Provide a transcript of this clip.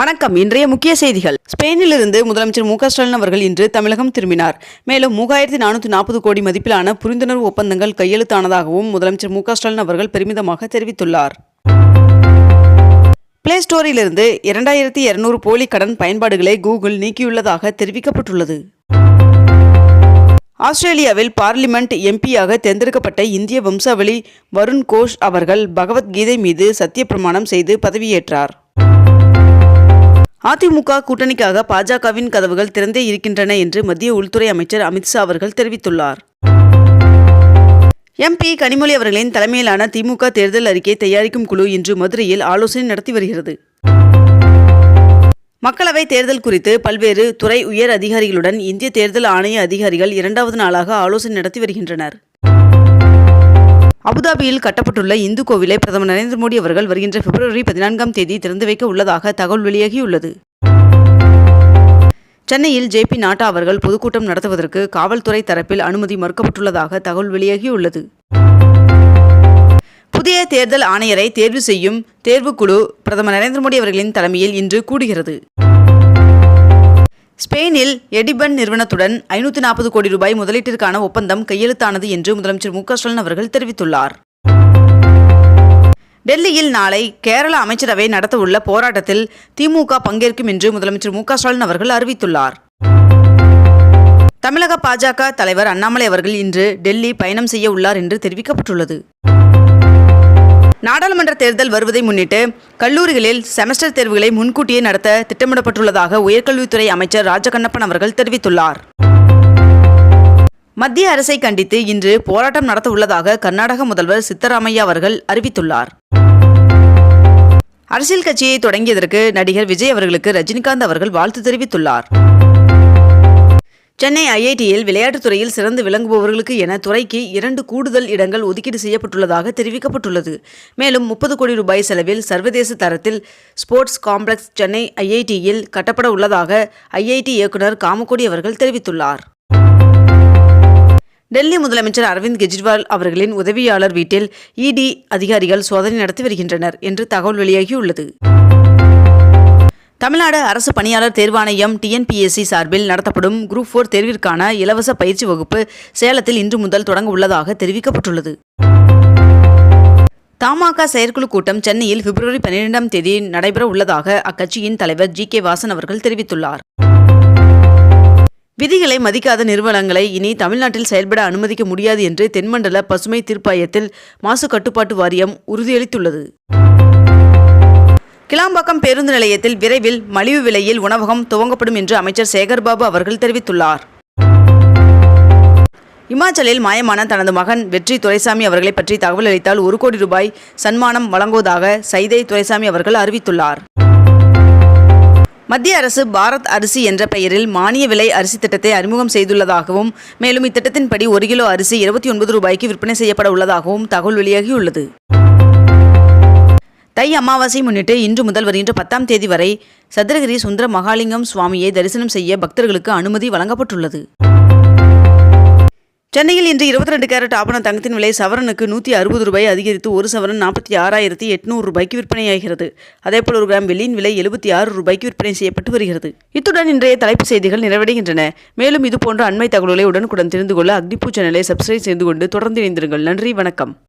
வணக்கம். இன்றைய முக்கிய செய்திகள். ஸ்பெயினிலிருந்து முதலமைச்சர் மு ஸ்டாலின் அவர்கள் இன்று தமிழகம் திரும்பினார். மேலும் மூவாயிரத்தி நானூற்றி நாற்பது கோடி மதிப்பிலான புரிந்துணர்வு ஒப்பந்தங்கள் கையெழுத்தானதாகவும் முதலமைச்சர் மு ஸ்டாலின் அவர்கள் பெருமிதமாக தெரிவித்துள்ளார். பிளே ஸ்டோரிலிருந்து இரண்டாயிரத்தி இருநூறு போலி கடன் பயன்பாடுகளை கூகுள் நீக்கியுள்ளதாக தெரிவிக்கப்பட்டுள்ளது. ஆஸ்திரேலியாவில் பார்லிமெண்ட் எம்பியாக தேர்ந்தெடுக்கப்பட்ட இந்திய வம்சாவளி வருண் கோஷ் அவர்கள் பகவத்கீதை மீது சத்தியப்பிரமாணம் செய்து பதவியேற்றார். அதிமுக கூட்டணிக்காக பாஜகவின் கதவுகள் திறந்தே இருக்கின்றன என்று மத்திய உள்துறை அமைச்சர் அமித்ஷா அவர்கள் தெரிவித்துள்ளார். எம்பி கனிமொழி அவர்களின் தலைமையிலான திமுக தேர்தல் அறிக்கை தயாரிக்கும் குழு இன்று மதுரையில் ஆலோசனை நடத்தி வருகிறது. மக்களவை தேர்தல் குறித்து பல்வேறு துறை உயர் அதிகாரிகளுடன் இந்திய தேர்தல் ஆணைய அதிகாரிகள் இரண்டாவது நாளாக ஆலோசனை நடத்தி வருகின்றனர். அபுதாபியில் கட்டப்பட்டுள்ள இந்து கோவிலை பிரதமர் நரேந்திர மோடி அவர்கள் வருகின்ற பிப்ரவரி பதினான்காம் தேதி திறந்து வைக்க உள்ளதாக தகவல் வெளியாகியுள்ளது. சென்னையில் ஜே பி நாட்டா அவர்கள் பொதுக்கூட்டம் நடத்துவதற்கு காவல்துறை தரப்பில் அனுமதி மறுக்கப்பட்டுள்ளதாக தகவல் வெளியாகியுள்ளது. புதிய தேர்தல் ஆணையரை தேர்வு செய்யும் தேர்வுக்குழு பிரதமர் நரேந்திர மோடி அவர்களின் தலைமையில் இன்று கூடுகிறது. ஸ்பெயினில் எடிபன் நிறுவனத்துடன் ஐநூற்றி நாற்பது கோடி ரூபாய் முதலீட்டிற்கான ஒப்பந்தம் கையெழுத்தானது என்று முதலமைச்சர் மு ஸ்டாலின் அவர்கள் தெரிவித்துள்ளார். டெல்லியில் நாளை கேரள அமைச்சரவை நடத்தவுள்ள போராட்டத்தில் திமுக பங்கேற்கும் என்று முதலமைச்சர் மு ஸ்டாலின் அவர்கள் அறிவித்துள்ளார். தமிழக பாஜக தலைவர் அண்ணாமலை அவர்கள் இன்று டெல்லி பயணம் செய்ய உள்ளார் என்று தெரிவிக்கப்பட்டுள்ளது. நாடாளுமன்ற தேர்தல் வருவதை முன்னிட்டு கல்லூரிகளில் செமஸ்டர் தேர்வுகளை முன்கூட்டியே நடத்த திட்டமிடப்பட்டுள்ளதாக உயர்கல்வித்துறை அமைச்சர் ராஜகண்ணப்பன் அவர்கள் தெரிவித்துள்ளார். மத்திய அரசை கண்டித்து இன்று போராட்டம் நடத்த உள்ளதாக கர்நாடக முதல்வர் சித்தராமையா அவர்கள் அறிவித்துள்ளார். அரசியல் கட்சியை தொடங்கியதற்கு நடிகர் விஜய் அவர்களுக்கு ரஜினிகாந்த் அவர்கள் வாழ்த்து தெரிவித்துள்ளார். சென்னை ஐஐடியில் விளையாட்டுத் துறையில் சிறந்து விளங்குபவர்களுக்கு என துறைக்கு இரண்டு கூடுதல் இடங்கள் ஒதுக்கீடு செய்யப்பட்டுள்ளதாக தெரிவிக்கப்பட்டுள்ளது. மேலும் முப்பது கோடி ரூபாய் செலவில் சர்வதேச தரத்தில் ஸ்போர்ட்ஸ் காம்ப்ளெக்ஸ் சென்னை ஐஐடியில் கட்டப்பட உள்ளதாக ஐஐடி இயக்குனர் காமக்கோடி அவர்கள் தெரிவித்துள்ளார். டெல்லி முதலமைச்சர் அரவிந்த் கெஜ்ரிவால் அவர்களின் உதவியாளர் வீட்டில் இடி அதிகாரிகள் சோதனை நடத்தி வருகின்றனர் என்று தகவல் வெளியாகியுள்ளது. தமிழ்நாடு அரசு பணியாளர் தேர்வாணையம் டிஎன்பிஎஸ்சி சார்பில் நடத்தப்படும் குரூப் ஃபோர் தேர்விற்கான இலவச பயிற்சி வகுப்பு சேலத்தில் இன்று முதல் தொடங்க உள்ளதாக தெரிவிக்கப்பட்டுள்ளது. தமாக செயற்குழு கூட்டம் சென்னையில் பிப்ரவரி பன்னிரெண்டாம் தேதி நடைபெற உள்ளதாக அக்கட்சியின் தலைவர் ஜி கே வாசன் அவர்கள் தெரிவித்துள்ளார். விதிகளை மதிக்காத நிறுவனங்களை இனி தமிழ்நாட்டில் செயல்பட அனுமதிக்க முடியாது என்று தென்மண்டல பசுமை தீர்ப்பாயத்தில் மாசு கட்டுப்பாட்டு வாரியம் உறுதியளித்துள்ளது. கிளாம்பாக்கம் பேருந்து நிலையத்தில் விரைவில் மலிவு விலையில் உணவகம் துவங்கப்படும் என்று அமைச்சர் சேகர்பாபு அவர்கள் தெரிவித்துள்ளார். இமாச்சலில் மாயமான தனது மகன் வெற்றி துரைசாமி அவர்களை பற்றி தகவல் அளித்தால் ஒரு கோடி ரூபாய் சன்மானம் வழங்குவதாக சைதை துரைசாமி அவர்கள் அறிவித்துள்ளார். மத்திய அரசு பாரத் அரிசி என்ற பெயரில் மானிய விலை அரிசி திட்டத்தை அறிமுகம் செய்துள்ளதாகவும் மேலும் இத்திட்டத்தின்படி ஒரு கிலோ அரிசி இருபத்தி ஒன்பது ரூபாய்க்கு விற்பனை செய்யப்பட உள்ளதாகவும் தகவல் வெளியாகியுள்ளது. தை அமாவாசை முன்னிட்டு இன்று முதல் வருகின்ற பத்தாம் தேதி வரை சதுரகிரி சுந்தர மகாலிங்கம் சுவாமியை தரிசனம் செய்ய பக்தர்களுக்கு அனுமதி வழங்கப்பட்டுள்ளது. சென்னையில் இன்று இருபத்தி ரெண்டு கேரட் ஆபண தங்கத்தின் விலை சவரனுக்கு நூற்றி அறுபது ரூபாய் அதிகரித்து ஒரு சவரன் நாற்பத்தி ஆறாயிரத்தி எட்நூறு ரூபாய்க்கு விற்பனையாகிறது. அதேபோல் ஒரு கிராம் வெள்ளியின் விலை எழுபத்தி ஆறு ரூபாய்க்கு விற்பனை செய்யப்பட்டு வருகிறது. இத்துடன் இன்றைய தலைப்புச் செய்திகள் நிறைவடைகின்றன. மேலும் இதுபோன்ற அண்மை தகவல்களை உடனுக்குடன் தெரிந்து கொள்ள அக்னிபூ சேனலை சப்ஸ்கிரைப் செய்து கொண்டு தொடர்ந்து இணைந்திருங்கள். நன்றி வணக்கம்.